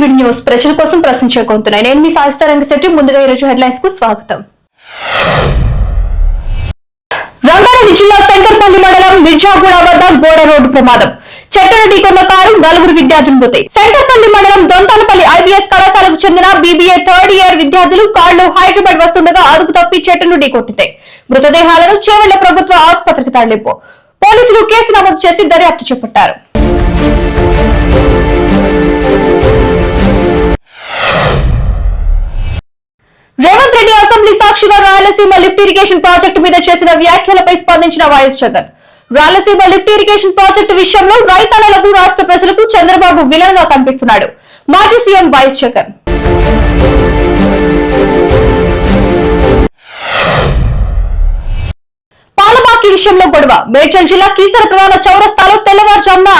Vivid news ప్రజల కోసం ప్రశ్నించే నేను మీ సాయిస్తారంగ శెట్టి ముందుగా ఈరోజు హెడ్లైన్స్కు స్వాగతం. రంగారెడ్డి జిల్లా శంకర్పల్లి మండలం మిర్జాగూడ వద్ద గోడ రోడ్డు ప్రమాదం. చెట్టును ఢీకొన్న కారు నలుగురు విద్యార్థులు మృతి. శంకర్పల్లి మండలం దొంతానపల్లి ఐబీఎస్ కళాశాలకు చెందిన బీబీఏ థర్డ్ ఇయర్ విద్యార్థులు కార్లు హైదరాబాద్ వస్తుండగా అదుపు తప్పి చెట్టును ఢీకొట్టింది. మృతదేహాలను చేవెళ్ళ ప్రభుత్వ ఆసుపత్రికి తరలింపు. పోలీసులు కేసు నమోదు చేసి దర్యాప్తు చేపట్టారు. సాక్షిగా రాయలసీమ లిఫ్ట్ ఇరిగేషన్ ప్రాజెక్టు మీద చేసిన వ్యాఖ్యలపై స్పందించిన YS Jagan. Rayalaseema lift irrigation project విషయంలో రైతన్నలకు రాష్ట్ర ప్రజలకు చంద్రబాబు విలన్గా కనిపిస్తున్నాడు. మాజీ సీఎం వైఎస్ జగన్. పాలబాకి విషయంలో గొడవ. మేడ్చల్ జిల్లా కీసర ప్రధాన చౌరస్తాలో తెల్లవారుజామున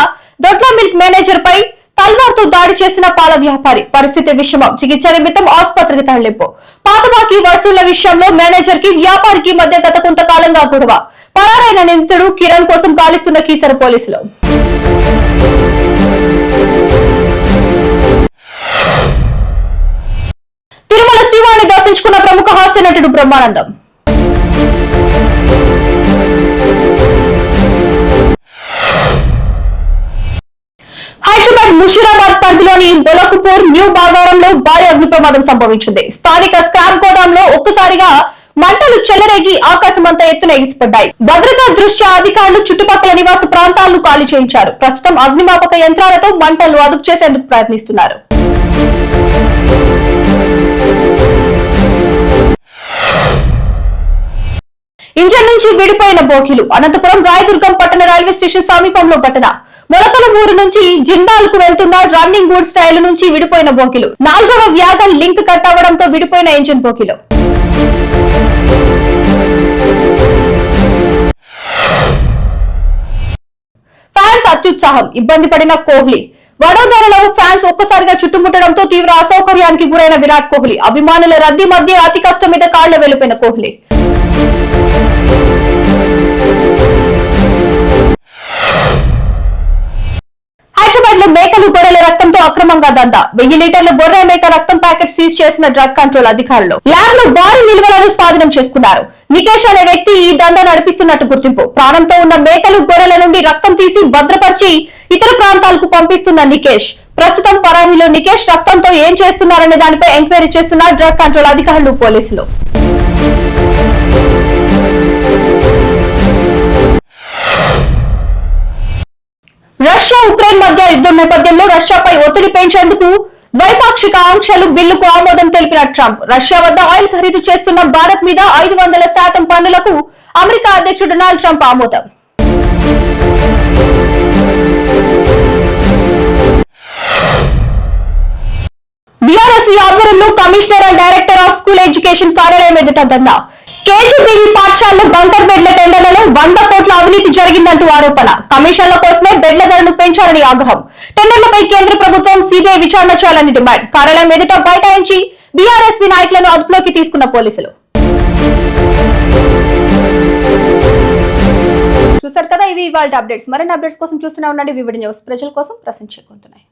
దొడ్ల మిల్క్ మేనేజర్ పై తల్వార్తో దాడి చేసిన పాల వ్యాపారి. పరిస్థితి విషమం. చికిత్స నిమిత్తం ఆసుపత్రికి తరలింపు. పాతబాకి వసూళ్ళ విషయంలో మేనేజర్కి వ్యాపారికి మధ్య గత కొంతకాలంగా గొడవ. పరారైన నిందితుడు కిరణ్ కోసం గాలిస్తున్న కీసర పోలీసులు. తిరుమల శ్రీవారిని దర్శించుకున్న ప్రముఖ హాస్య నటుడు బ్రహ్మానందం. పరిధిలోని బొలకుపూర్ న్యూ బాగారంలో భారీ అగ్ని ప్రమాదం సంభవించింది. స్థానిక స్క్రాప్ గోదాంలో ఒక్కసారిగా మంటలు చెలరేగి ఆకాశమంతా ఎత్తున ఎగిసిపడ్డాయి. భద్రతా దృష్ట్యా అధికారులు చుట్టుపక్కల నివాస ప్రాంతాలను ఖాళీ చేయించారు. ప్రస్తుతం అగ్నిమాపక యంత్రాలతో మంటలు అదుపు చేసేందుకు ప్రయత్నిస్తున్నారు. ఇంజన్ నుంచి విడిపోయిన బోకిలు అనంతపురం రాయదుర్గం పట్టణ రైల్వే స్టేషన్ సమీపంలో ఘటన. మొలకల ఊరు నుంచి జిందాల్కు వెళ్తున్న రన్నింగ్ గూడ్ స్టైల్ నుంచి విడిపోయిన బోకిలు నాలుగవ వ్యాగన్ లింక్ కట్ అవ్వడంతో విడిపోయిన ఇంజిన్ బోకిలు ఫ్యాన్స్ అత్యుత్సాహం ఇబ్బంది పడిన కోహ్లీ. వడోదరలో ఫ్యాన్స్ ఒక్కసారిగా చుట్టుముట్టడంతో తీవ్ర అసౌకర్యానికి గురైన విరాట్ కోహ్లీ. అభిమానుల రద్దీ మధ్య అతి కష్టం మీద కాళ్ళ వెలుపైన కోహ్లీ. అక్రమంగా దందా. వెయ్యి లీటర్ల గొర్రె మేక రక్తం ప్యాకెట్ సీజ్ చేసిన డ్రగ్ కంట్రోల్ అధికారులు. ల్యాబ్లో భారీ నిల్వలను స్వాధీనం చేసుకున్నారు. నికేష్ అనే వ్యక్తి ఈ దందా నడిపిస్తున్నట్టు గుర్తింపు. ప్రాణంతో ఉన్న మేకలు గొర్రెల నుండి రక్తం తీసి భద్రపరిచి ఇతర ప్రాంతాలకు పంపిస్తున్న నికేష్. ప్రస్తుతం పరారీలో నికేష్ రక్తంతో ఏం చేస్తున్నారనే దానిపై ఎంక్వైరీ చేస్తున్న డ్రగ్ కంట్రోల్ అధికారులు పోలీసులు. రష్యా ఉక్రెయిన్ మధ్య యుద్ధం నేపథ్యంలో రష్యాపై ఒత్తిడి పెంచేందుకు ద్వైపాక్షిక ఆంక్షలు బిల్లుకు ఆమోదం తెలిపిన ట్రంప్. రష్యా వద్ద ఆయిల్ ఖరీదు చేస్తున్న భారత్ మీద ఐదు వందల శాతం పన్నులకు అమెరికా అధ్యక్షుడు డొనాల్డ్ ట్రంప్ ఆమోదం. బీఆర్ఎస్ ఆధ్వర్యంలో commissioner and director of school education కార్యాలయం ఎదుట ధర్నా. కేజీబీవీ పాఠశాలలో బంకర్ జరిగిందంటూ ఆరోపణ. కమిషన్ల కోసమే బెడ్ల ధరను పెంచాలని ఆగ్రహం. టెండర్లపై కేంద్ర ప్రభుత్వం సిబిఐ విచారణ చేయాలని డిమాండ్. కార్యాలయం ఎదుట బైఠాయించి బీఆర్ఎస్ నాయకులను అదుపులోకి తీసుకున్న పోలీసులు. చూసారు కదా ఇవి ఇవాళ అప్డేట్స్. మరిన్ని అప్డేట్స్ కోసం చూస్తూనే ఉండండి. వివిడి న్యూస్ ప్రజల కోసం ప్రశ్నించుకుంటున్నాయి